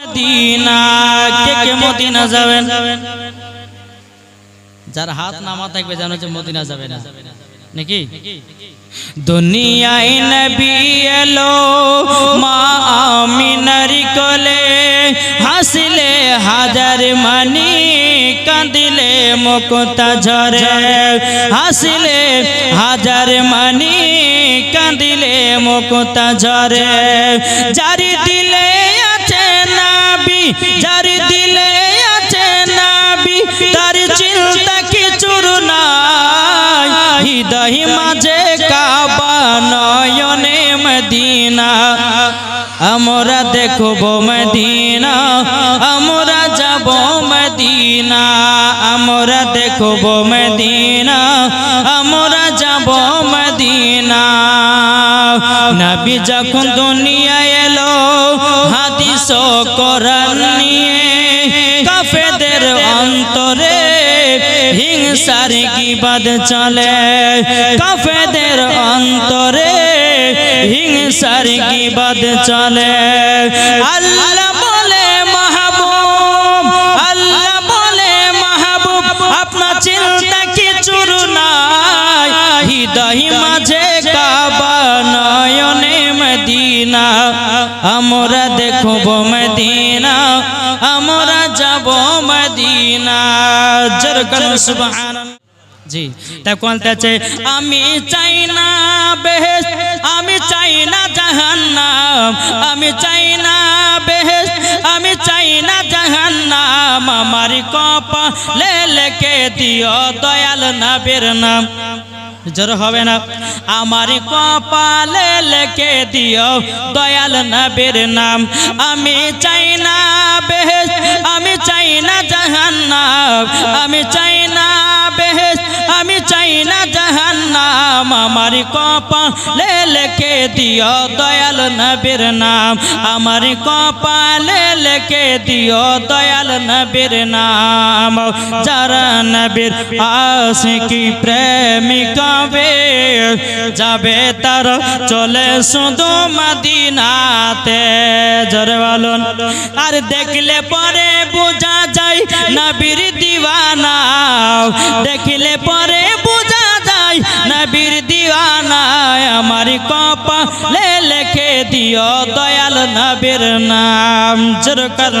Medina কে কে Medina যাবেন? যার হাত নামা থাকবে জানো যে মদিনা যাবে না। নাকি? দুনিয়ায় নবী এলো মা আমিনার কোলে হাসলে হাজার মানি কাঁদিলে মুক্তা ঝরে। হাসলে হাজার মানি কাঁদিলে মুক্তা ঝরে। জারি দিলে নাবি জারি দিলে আছে নাবি, তার চিন্তা কিছুর নাই। মাঝে কাবা নয়নে মদিনা। আমরা দেখব মদিনা, আমরা যাব মদিনা। আমরা দেখব মদিনা, আমরা যাব মদিনা। নবী যখন দুনিয়া এলো কোরআন নিয়ে কাফেদের অন্তরে হিংসার গিবাদ চলে। কাফেদের অন্তরে হিংসার গিবাদ চলে। আল্লাহ বলে, মাহবুব, আল্লাহ বলে, মাহবুব, আপনার চিন্তা কিছুর নাই? হৃদয় মাঝে আমরা দেখব মদিনা, আমরা যাব মদিনা। জরকন সুবহান জি তাই বলতেছে আমি চাই না বেহেস আমি চাই না জাহান্নাম। আমি চাই না বেহেস আমি চাই না জাহান্নাম। আমার কপা লে লেকে দিও দয়াল নবীর নাম। জোর হবে না। আমার কপালে লেখে দিও দয়াল নবীর নাম। আমি চাই না বেহেস আমি চাই না জাহান্নাম। আমি চাই না আমার কপালে লেখে দিও দয়াল নবীর নাম। আমার কপালে লেখে দিও দয়াল নবীর নাম। যারা নবীর আশিকি প্রেমিকা যাবে তার চলে শুধু মদিনাতে। জোরে বলুন। আর দেখলে পরে বোঝা যায় নবীর দিওয়ানা। দেখলে পরে আমার কপা লে লেখে দিও দয়াল নবীর নাম জোর কর।